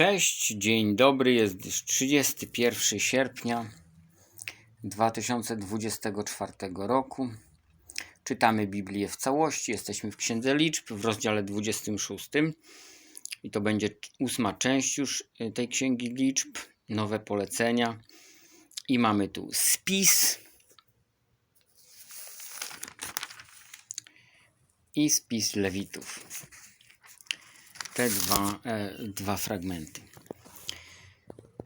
Cześć, dzień dobry, jest 31 sierpnia 2024 roku. Czytamy Biblię w całości, jesteśmy w Księdze Liczb w rozdziale 26 i to będzie ósma część już y, tej Księgi Liczb, nowe polecenia. I mamy tu spis. I spis Lewitów te dwa, e, dwa fragmenty.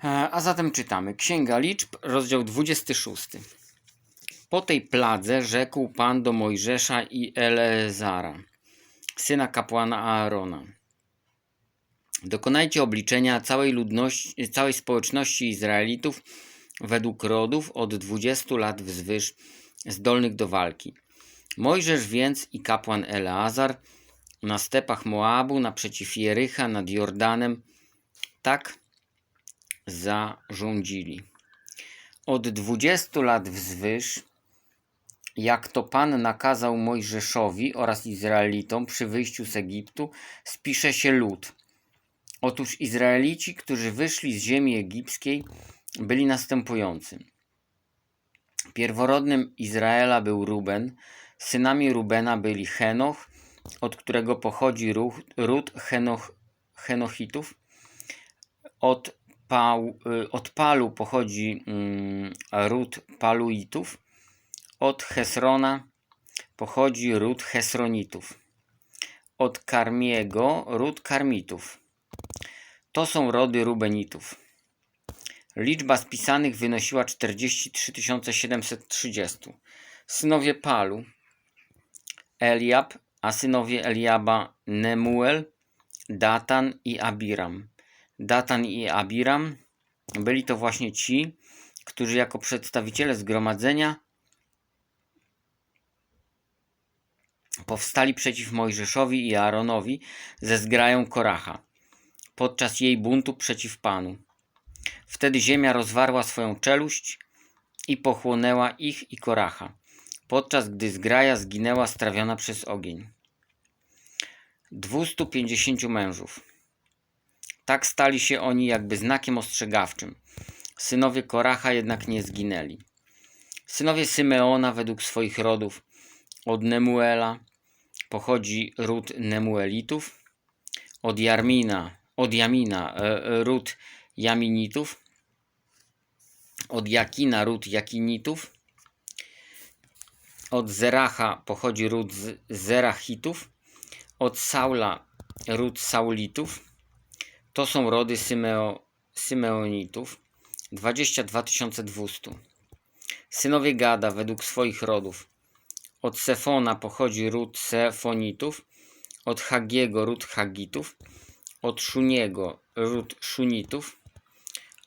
E, a zatem czytamy. Księga Liczb, rozdział 26. Po tej pladze rzekł Pan do Mojżesza i Eleazara, syna kapłana Aarona. Dokonajcie obliczenia całej ludności, całej społeczności Izraelitów według rodów od 20 lat wzwyż zdolnych do walki. Mojżesz więc i kapłan Eleazar na stepach Moabu naprzeciw Jericha nad Jordanem tak zarządzili. Od dwudziestu lat wzwyż, jak to Pan nakazał Mojżeszowi oraz Izraelitom przy wyjściu z Egiptu, spisze się lud. Otóż Izraelici, którzy wyszli z ziemi egipskiej, byli następujący. Pierworodnym Izraela był Ruben, synami Rubena byli Henoch, od którego pochodzi ruch, ród Henoch, Henochitów. Od, Pał, y, od Palu pochodzi mm, ród Paluitów. Od Hesrona pochodzi ród Hesronitów. Od Karmiego ród Karmitów. To są rody Rubenitów. Liczba spisanych wynosiła 43 730. Synowie Palu, Eliab, a synowie Eliaba Nemuel, Datan i Abiram. Datan i Abiram byli to właśnie ci, którzy jako przedstawiciele zgromadzenia powstali przeciw Mojżeszowi i Aaronowi ze zgrają Koracha podczas jej buntu przeciw Panu. Wtedy ziemia rozwarła swoją czeluść i pochłonęła ich i Koracha, podczas gdy zgraja zginęła strawiona przez ogień. 250 mężów. Tak stali się oni jakby znakiem ostrzegawczym. Synowie Koracha jednak nie zginęli. Synowie Symeona według swoich rodów od Nemuela pochodzi ród Nemuelitów, od Jarmina, od Jamina e, ród Jaminitów, od Jakina ród Jakinitów, od Zeracha pochodzi ród Zerachitów, od Saula ród Saulitów. To są rody Symeo, Symeonitów. 22 200. Synowie Gada według swoich rodów. Od Sefona pochodzi ród Sefonitów. Od Hagiego ród Hagitów. Od Szuniego ród Szunitów.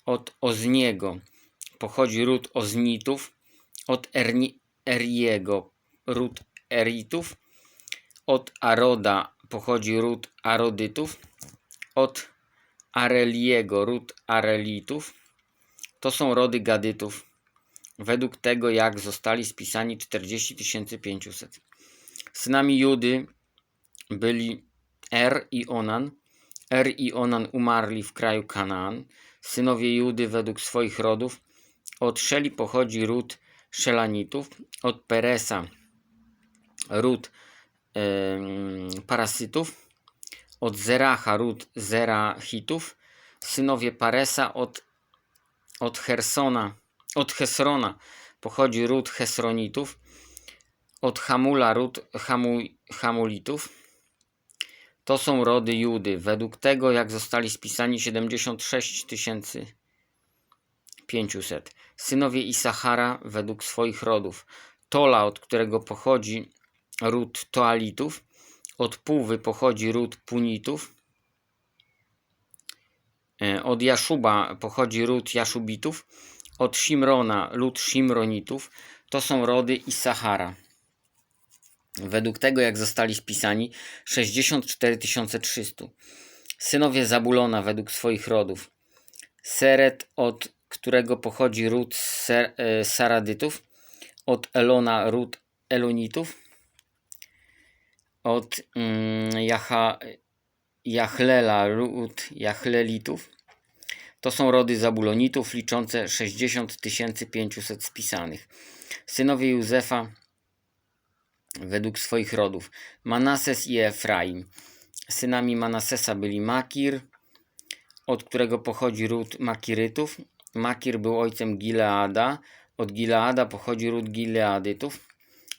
Od Ozniego pochodzi ród Oznitów. Od Erni, Eriego ród Eritów od Aroda pochodzi ród Arodytów. Od Areliego ród Arelitów. To są rody Gadytów. Według tego, jak zostali spisani 40 500. Synami Judy byli Er i Onan. Er i Onan umarli w kraju Kanaan. Synowie Judy według swoich rodów. Od Szeli pochodzi ród Szelanitów. Od Peresa ród parasytów, od Zeracha ród Zerachitów, synowie Paresa od, od Hersona, od Hesrona pochodzi ród Hesronitów, od Hamula ród Hamu, Hamulitów. To są rody Judy. Według tego, jak zostali spisani 76 500. Synowie Isachara według swoich rodów. Tola, od którego pochodzi ród Toalitów. Od Półwy pochodzi ród Punitów. E, od Jaszuba pochodzi ród Jaszubitów. Od Shimrona lud Shimronitów. To są rody Isachara. Według tego, jak zostali spisani, 64 300. Synowie Zabulona według swoich rodów. Seret, od którego pochodzi ród e, Saradytów. Od Elona ród Elonitów od mm, Jacha, Jachlela lud Jachlelitów, To są rody Zabulonitów liczące 60 500 spisanych. Synowie Józefa według swoich rodów. Manases i Efraim. Synami Manasesa byli Makir, od którego pochodzi ród Makirytów. Makir był ojcem Gileada. Od Gileada pochodzi ród Gileadytów.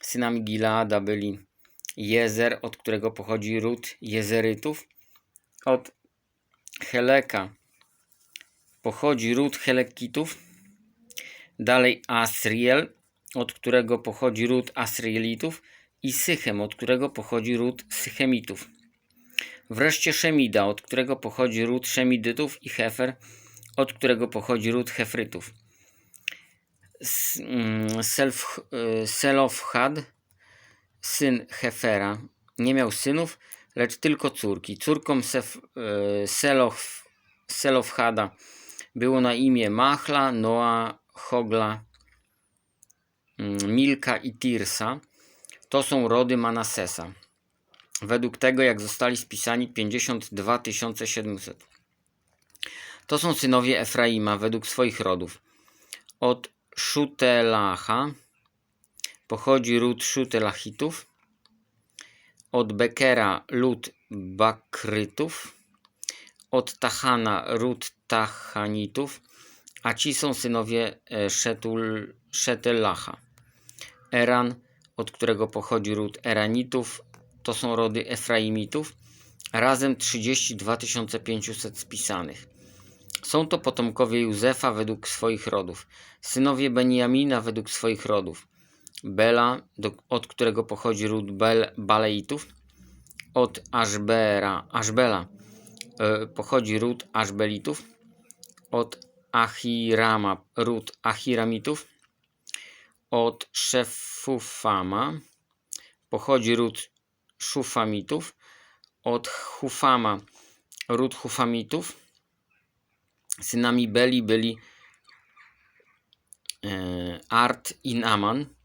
Synami Gileada byli Jezer, od którego pochodzi ród Jezerytów. Od Heleka pochodzi ród Helekitów. Dalej Asriel, od którego pochodzi ród Asrielitów. I Sychem, od którego pochodzi ród Sychemitów. Wreszcie Szemida, od którego pochodzi ród Szemidytów i Hefer, od którego pochodzi ród Hefrytów. Mm, Self, y, Selofhad, syn Hefera, nie miał synów, lecz tylko córki. Córką Sef, Selof, Selofhada było na imię Machla, Noa, Hogla, mm, Milka i Tirsa. To są rody Manasesa. Według tego, jak zostali spisani 52 700. To są synowie Efraima według swoich rodów. Od Szutelacha pochodzi ród Szutelachitów. Od Bekera lud Bakrytów. Od Tachana ród Tachanitów. A ci są synowie e, Szetul, Szetelacha. Eran, od którego pochodzi ród Eranitów. To są rody Efraimitów. Razem 32 500 spisanych. Są to potomkowie Józefa według swoich rodów, synowie Benjamina według swoich rodów, Bela, do, od którego pochodzi ród Bel, Baleitów, od Aszbera, Aszbela e, pochodzi ród Aszbelitów, od Achirama ród Achiramitów, od Szefufama. Pochodzi ród Szufamitów, od Hufama. Ród Hufamitów, Synami Beli byli e, Ard i Naman.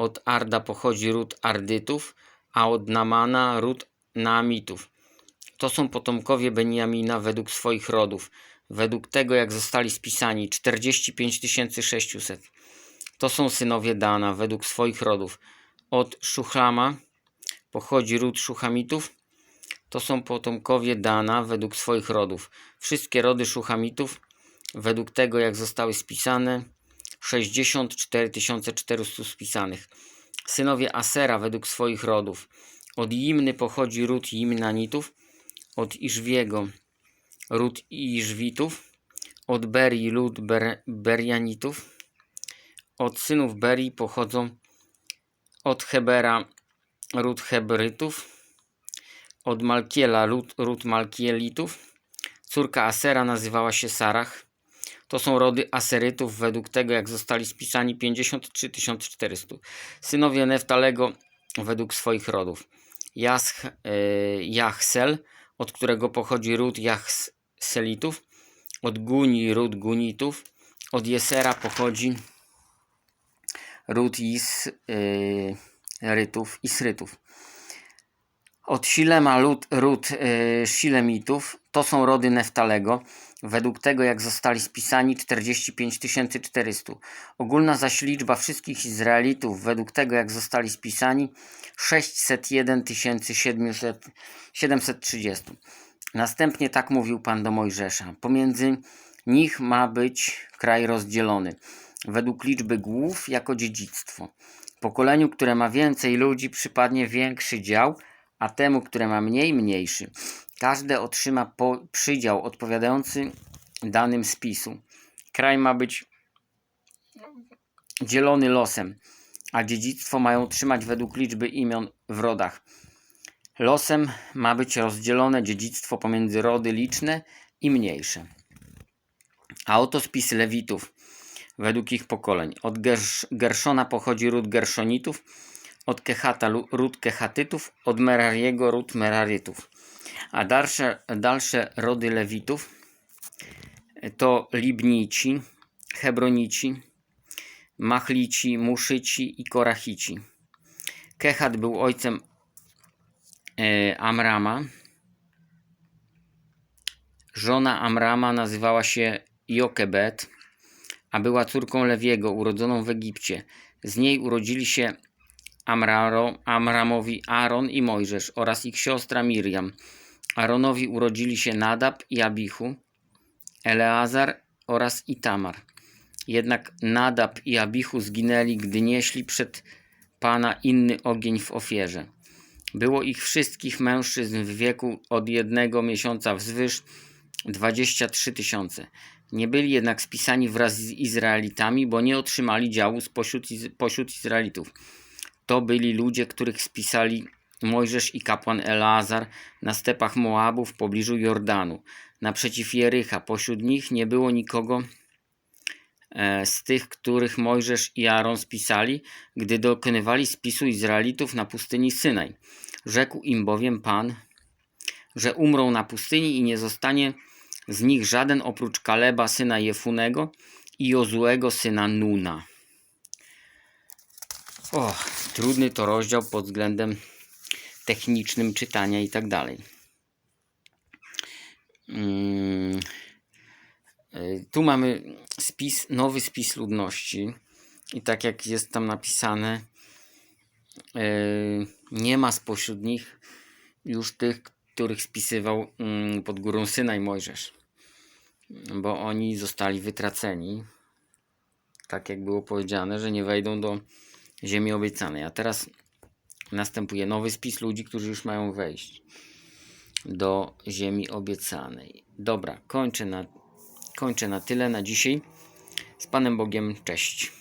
Od Arda pochodzi ród Ardytów, a od Namana ród Naamitów. To są potomkowie Benjamina według swoich rodów, według tego jak zostali spisani 45 600. To są synowie Dana według swoich rodów. Od Szuchlama pochodzi ród Szuchamitów, to są potomkowie Dana według swoich rodów. Wszystkie rody Szuchamitów, według tego jak zostały spisane, 64 400 spisanych. Synowie Asera według swoich rodów. Od Jimny pochodzi ród Jimnanitów, od Iżwiego ród Iżwitów, od Berii lud Ber Berianitów, od synów Berii pochodzą od Hebera ród Hebrytów, od Malkiela ród, ród Malkielitów. Córka Asera nazywała się Sarach. To są rody Aserytów według tego, jak zostali spisani 53 400. Synowie Neftalego według swoich rodów. Jasch, e, Jachsel, od którego pochodzi ród Jachselitów. Od Guni ród Gunitów. Od Jesera pochodzi ród Isrytów, Isrytów. Od Silema lud, ród y, Silemitów, to są rody Neftalego, według tego jak zostali spisani 45 400. Ogólna zaś liczba wszystkich Izraelitów, według tego jak zostali spisani 601 700, 730. Następnie tak mówił Pan do Mojżesza. Pomiędzy nich ma być kraj rozdzielony, według liczby głów jako dziedzictwo. Pokoleniu, które ma więcej ludzi, przypadnie większy dział – a temu, które ma mniej, mniejszy. Każde otrzyma po, przydział odpowiadający danym spisu. Kraj ma być dzielony losem, a dziedzictwo mają trzymać według liczby imion w rodach. Losem ma być rozdzielone dziedzictwo pomiędzy rody liczne i mniejsze. A oto spis Lewitów według ich pokoleń. Od Gersz Gerszona pochodzi ród Gerszonitów, od Kehata ród Kehatytów, od Merariego ród Merarytów. A dalsze, dalsze rody Lewitów to Libnici, Hebronici, Machlici, Muszyci i Korachici. Kehat był ojcem e, Amrama, Żona Amrama nazywała się Jokebet, a była córką Lewiego, urodzoną w Egipcie. Z niej urodzili się Amraro, Amramowi Aaron i Mojżesz oraz ich siostra Miriam. Aaronowi urodzili się Nadab i Abichu, Eleazar oraz Itamar. Jednak Nadab i Abichu zginęli, gdy nieśli przed Pana inny ogień w ofierze. Było ich wszystkich mężczyzn w wieku od jednego miesiąca wzwyż 23 tysiące. Nie byli jednak spisani wraz z Izraelitami, bo nie otrzymali działu spośród, pośród Izraelitów. To byli ludzie, których spisali Mojżesz i kapłan Eleazar na stepach Moabu w pobliżu Jordanu, naprzeciw Jericha. Pośród nich nie było nikogo e, z tych, których Mojżesz i Aaron spisali, gdy dokonywali spisu Izraelitów na pustyni Synaj. Rzekł im bowiem Pan, że umrą na pustyni i nie zostanie z nich żaden oprócz Kaleba syna Jefunego i Jozuego syna Nuna. O, trudny to rozdział pod względem technicznym czytania i tak dalej. Mm, y, Tu mamy spis, nowy spis ludności i tak jak jest tam napisane, y, nie ma spośród nich już tych, których spisywał mm, pod górą Synaj Mojżesz, bo oni zostali wytraceni, tak jak było powiedziane, że nie wejdą do ziemi obiecanej. A teraz następuje nowy spis ludzi, którzy już mają wejść do ziemi obiecanej. Dobra, kończę na, kończę na tyle na dzisiaj. Z Panem Bogiem, cześć.